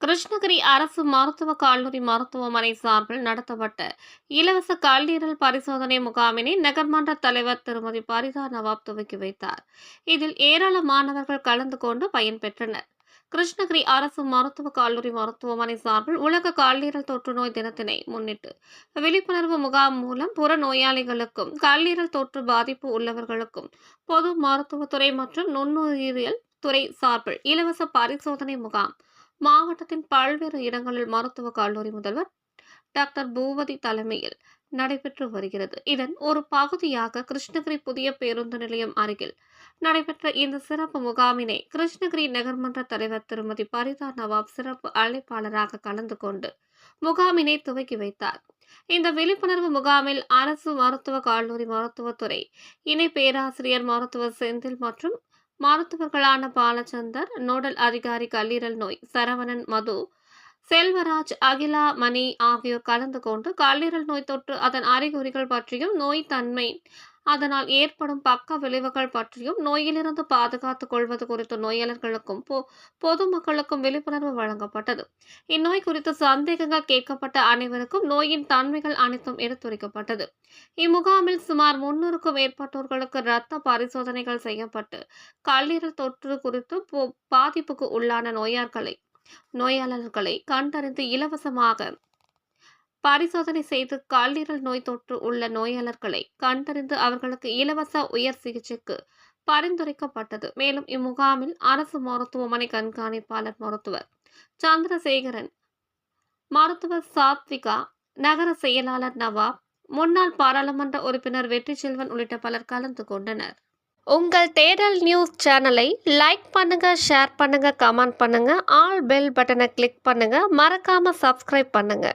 கிருஷ்ணகிரி அரசு மருத்துவக் கல்லூரி மருத்துவமனை சார்பில் நடத்தப்பட்ட இலவச கல்லீரல் பரிசோதனை முகாமினை நகர்மன்ற தலைவர் திருமதி பரிதா நவாப் துவக்கி வைத்தார். இதில் ஏராளமானவர்கள் கலந்து கொண்டு பயன்பெற்றனர் கிருஷ்ணகிரி அரசு மருத்துவக் கல்லூரி மருத்துவமனை சார்பில் உலக கல்லீரல் தொற்று நோய் தினத்தினை முன்னிட்டு விழிப்புணர்வு முகாம் மூலம் புற நோயாளிகளுக்கும் கல்லீரல் தொற்று பாதிப்பு உள்ளவர்களுக்கும் பொது மருத்துவத்துறை மற்றும் நுண்ணுயிரியல் துறை சார்பில் இலவச பரிசோதனை முகாம் மாவட்டத்தின் பல்வேறு இடங்களில் மருத்துவக் கல்லூரி முதல்வர் டாக்டர் பூவதி தலைமையில் நடைபெற்று வருகிறது. இதன் ஒரு பகுதியாக கிருஷ்ணகிரி புதிய பேருந்து நிலையம் அருகில் நடைபெற்ற இந்த சிறப்பு முகாமினை கிருஷ்ணகிரி நகர்மன்ற தலைவர் திருமதி பரிதா நவாப் சிறப்பு அழைப்பாளராக கலந்து கொண்டு முகாமினை துவக்கி வைத்தார். இந்த விழிப்புணர்வு முகாமில் அரசு மருத்துவக் கல்லூரி மருத்துவத்துறை இணை பேராசிரியர் மருத்துவர் செந்தில் மற்றும் மருத்துவர்களான பாலச்சந்தர் நோடல் அதிகாரி கல்லீரல் நோய் சரவணன் மது செல்வராஜ் அகிலா மணி ஆகியோர் கலந்து கொண்டு கல்லீரல் நோய் தொற்று அதன் அறிகுறிகள் பற்றியும் நோய் தன்மை அதனால் ஏற்படும் பக்க விளைவுகள் பற்றியும் நோயிலிருந்து பாதுகாத்துக் கொள்வது குறித்து நோயாளர்களுக்கும் பொ பொதுமக்களுக்கும் விழிப்புணர்வு வழங்கப்பட்டது. இந்நோய் குறித்து சந்தேகங்கள் கேட்கப்பட்ட அனைவருக்கும் நோயின் தன்மைகள் அனைத்தும் எடுத்துரைக்கப்பட்டது. இம்முகாமில் சுமார் முன்னூறுக்கும் மேற்பட்டோர்களுக்கு இரத்த பரிசோதனைகள் செய்யப்பட்டு கல்லீரல் தொற்று குறித்து பாதிப்புக்கு உள்ளான நோயாளர்களை நோயாளர்களை கண்டறிந்து இலவசமாக பரிசோதனை செய்து கல்லீரல் நோய் தொற்று உள்ள நோயாளர்களை கண்டறிந்து அவர்களுக்கு இலவச உயர் சிகிச்சைக்கு பரிந்துரைக்கப்பட்டது. மேலும் இம்முகாமில் அரசு மருத்துவமனை கண்காணிப்பாளர் மருத்துவர் சந்திரசேகரன் மருத்துவர் சாத்விகா நகர செயலாளர் நவாப் முன்னாள் பாராளுமன்ற உறுப்பினர் வெற்றி செல்வன் உள்ளிட்ட பலர் கலந்து கொண்டனர். உங்கள் தேடல் நியூஸ் சேனலை லைக் பண்ணுங்க ஷேர் பண்ணுங்க கமெண்ட் பண்ணுங்க ஆல் பெல் பட்டனை கிளிக் பண்ணுங்க மறக்காம சப்ஸ்கிரைப் பண்ணுங்க.